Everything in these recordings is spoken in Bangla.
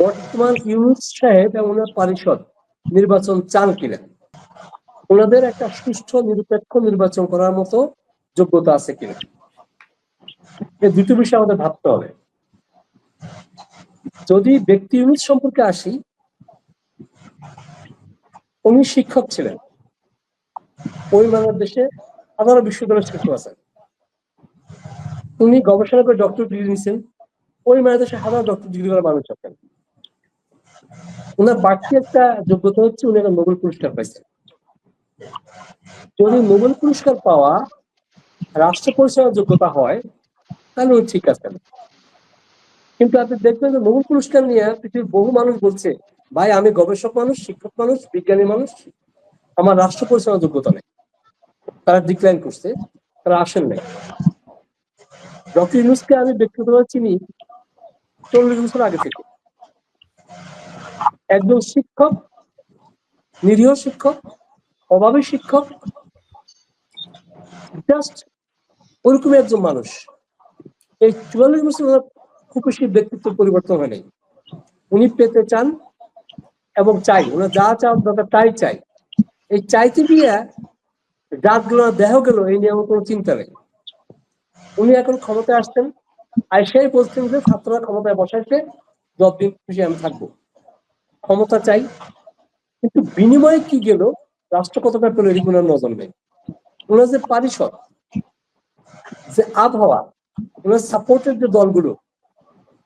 বর্তমান ইউনুস সাহেব এবং পরিষদ নির্বাচন চান কিনা? ওনাদের একটা সুষ্ঠু, নিরপেক্ষ নির্বাচন করার মতো যোগ্যতা আছে কিনা? দুটো বিষয় আমাদের ভাবতে হবে। যদি ব্যক্তি ইউনিট সম্পর্কে আসি, উনি শিক্ষক ছিলেন। ওই বাংলাদেশে হাজারো বিশ্ববিদ্যালয়ের শিক্ষক আছেন উনি গবেষণা করে ডক্টর ডিগ্রি নিয়েছেন। ওই বাংলাদেশে হাজার ডক্টর ডিগ্রি করা মানুষ আছেন। ওনার বাড়তি একটা যোগ্যতা হচ্ছে উনি একটা নোবেল পুরস্কার পাইছেন যদি নোবেল পুরস্কার পাওয়া, রাষ্ট্র পরিচালনার যোগ্যতা হয়, তাহলে উনি ঠিক আছেন। কিন্তু আপনি দেখবেন যে নোবেল পুরস্কার নিয়ে পৃথিবীর বহু মানুষ বলছে, ভাই, আমি গবেষক মানুষ, শিক্ষক মানুষ, বিজ্ঞানী মানুষ, আমার রাষ্ট্র পরিচালনার যোগ্যতা নেই। তারা ডিক্লাইন করছে, তারা আসেন নাই। ডক্টর ইউনুসকে আমি ব্যক্তিগতভাবে চিনি, চল্লিশ বছর আগে থেকে। একজন শিক্ষক, নিরীহ শিক্ষক, অভাবী শিক্ষক জাস্ট ওরকমই একজন মানুষ। এই চুয়াল্লিশ বছর খুব বেশি ব্যক্তিত্ব পরিবর্তন হয় নাই উনি পেতে চান এবং চাই। ওনার যা চাওয়ার দরকার তাই চাই। এই চাইতে গিয়ে রাত গেল দেহ গেল, এই নিয়ে আমার কোনো চিন্তা নেই। উনি এখন ক্ষমতায় আসছেন। আর সেই বলছেন যে ছাত্ররা ক্ষমতায় বসাইছে, যতদিন খুশি আমি থাকব। ক্ষমতা চাই, কিন্তু বিনিময়ে কি গেল? রাষ্ট্র কতটা পেল এদিকে ওনার নজর নেই। ওনার যে পারিষদ, যে আবহাওয়া, ওনার সাপোর্টের যে দলগুলো,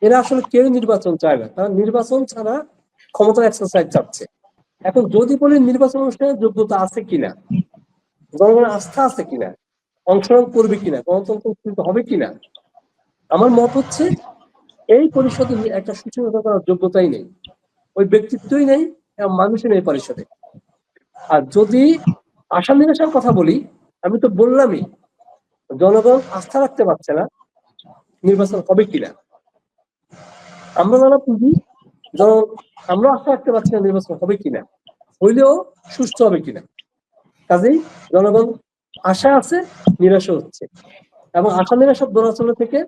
এরা আসলে কেউ নির্বাচন চায় না। তারা নির্বাচন ছাড়া ক্ষমতা এক্সারসাইজ চাচ্ছে এখন যদি বলি নির্বাচন অনুষ্ঠানে যোগ্যতা আছে কিনা, জনগণের আস্থা আছে কিনা, অংশগ্রহণ করবে কিনা, গণতন্ত্র হবে কিনা, আমার মত হচ্ছে এই পরিষদে একটা সুচিন্তা করার যোগ্যতাই নেই। ওই ব্যক্তিত্বই নেই এবং মানুষই নেই পরিষদে। আর যদি আশা নিরাশার কথা বলি, আমি তো বললামই, জনগণ আস্থা রাখতে পারছে না নির্বাচন হবে কিনা। আমরা যারা পুঁজি আমরা আস্থা রাখতে পারছি না নির্বাচন হবে কিনা, হইলেও সুস্থ হবে কিনা। কাজেই জনগণ আশা আছে নিরাশা হচ্ছে। এবং আশা নিরাশার দোলাচল থেকে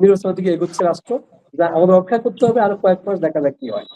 নির্বাচনের দিকে এগোচ্ছে রাষ্ট্র, যা আমাদের অপেক্ষা করতে হবে, আরও কয়েক মাস দেখা যাক কি হয়।